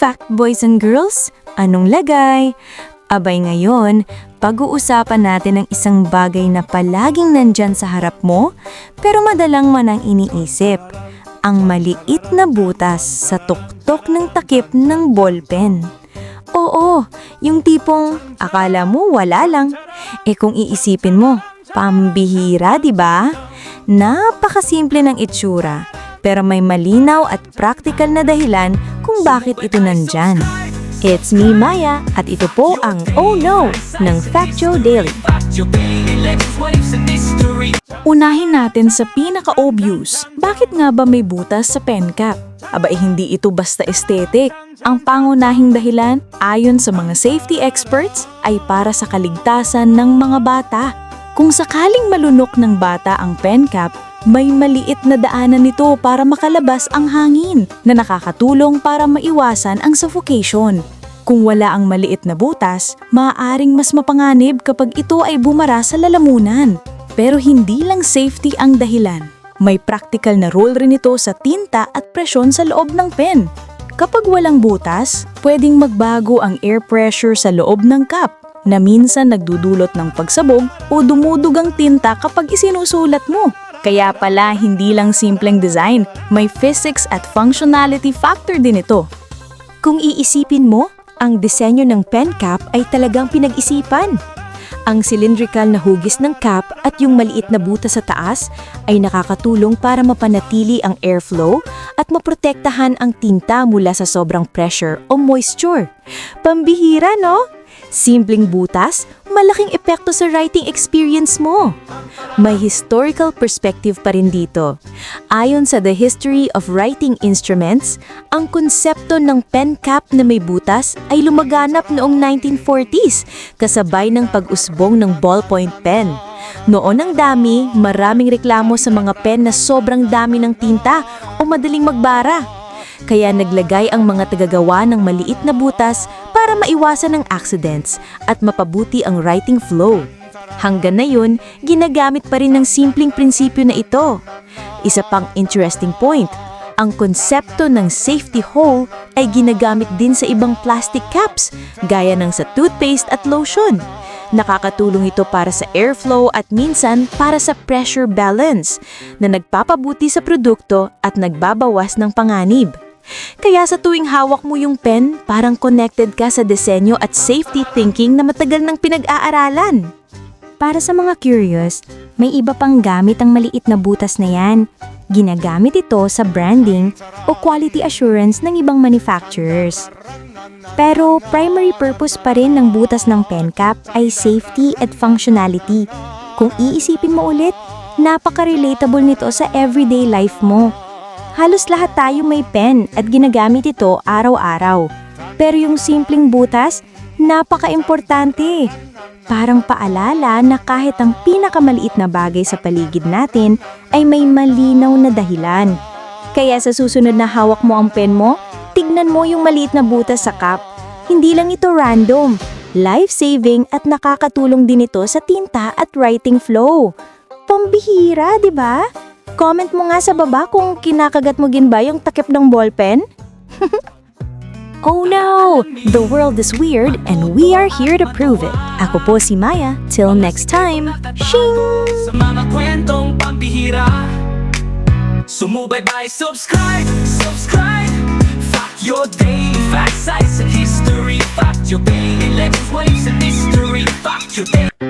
Fact boys and girls, anong lagay? Abay ngayon, pag-uusapan natin ang isang bagay na palaging nandyan sa harap mo, pero madalang man ang iniisip. Ang maliit na butas sa tuktok ng takip ng ballpen. Oo, yung tipong akala mo wala lang. Eh kung iisipin mo, pambihira, di ba? Napakasimple ng itsura, pero may malinaw at practical na dahilan kung bakit ito nandyan. It's me, Maya, at ito po ang Oh No ng Factio Daily. Unahin natin sa pinaka-obvious. Bakit nga ba may butas sa pen cap? Aba eh, hindi ito basta aesthetic. Ang pangunahing dahilan, ayon sa mga safety experts, ay para sa kaligtasan ng mga bata. Kung sakaling malunok ng bata ang pen cap, may maliit na daanan nito para makalabas ang hangin na nakakatulong para maiwasan ang suffocation. Kung wala ang maliit na butas, maaaring mas mapanganib kapag ito ay bumara sa lalamunan. Pero hindi lang safety ang dahilan. May practical na role rin ito sa tinta at presyon sa loob ng pen. Kapag walang butas, pwedeng magbago ang air pressure sa loob ng cup na minsan nagdudulot ng pagsabog o dumudugang tinta kapag isinusulat mo. Kaya pala hindi lang simpleng design, may physics at functionality factor din ito. Kung iisipin mo, ang disenyo ng pen cap ay talagang pinag-isipan. Ang cylindrical na hugis ng cap at yung maliit na butas sa taas ay nakakatulong para mapanatili ang airflow at maprotektahan ang tinta mula sa sobrang pressure o moisture. Pambihira, no? Simpleng butas, malaking epekto sa writing experience mo. May historical perspective pa rin dito. Ayon sa The History of Writing Instruments, ang konsepto ng pen cap na may butas ay lumaganap noong 1940s kasabay ng pag-usbong ng ballpoint pen. Noon ang dami, maraming reklamo sa mga pen na sobrang dami ng tinta o madaling magbara. Kaya naglagay ang mga tagagawa ng maliit na butas para maiwasan ang accidents at mapabuti ang writing flow. Hanggang ngayon, ginagamit pa rin ng simpleng prinsipyo na ito. Isa pang interesting point, ang konsepto ng safety hole ay ginagamit din sa ibang plastic caps, gaya ng sa toothpaste at lotion. Nakakatulong ito para sa airflow at minsan para sa pressure balance na nagpapabuti sa produkto at nagbabawas ng panganib. Kaya sa tuwing hawak mo yung pen, parang connected ka sa disenyo at safety thinking na matagal nang pinag-aaralan. Para sa mga curious, may iba pang gamit ang maliit na butas na yan. Ginagamit ito sa branding o quality assurance ng ibang manufacturers. Pero primary purpose pa rin ng butas ng pen cap ay safety at functionality. Kung iisipin mo ulit, napaka-relatable nito sa everyday life mo. Halos lahat tayo may pen at ginagamit ito araw-araw. Pero yung simpleng butas, napaka-importante. Parang paalala na kahit ang pinakamaliit na bagay sa paligid natin ay may malinaw na dahilan. Kaya sa susunod na hawak mo ang pen mo, tignan mo yung maliit na butas sa cup. Hindi lang ito random. Life-saving at nakakatulong din ito sa tinta at writing flow. Pambihira, di ba? Comment mo nga sa baba kung kinakagat mo gin ba yung takip ng ballpen. oh no! The world is weird and we are here to prove it. Ako po si Maya. Till next time. Shing! Sa mga kwentong pambihira Sumubaybay, subscribe, subscribe Fact your day, fact, size, and history Fact your day, legends, waves, and mystery Fact your day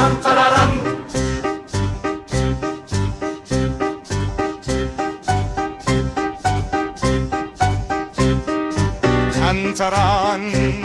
빰빠라람 잔잔한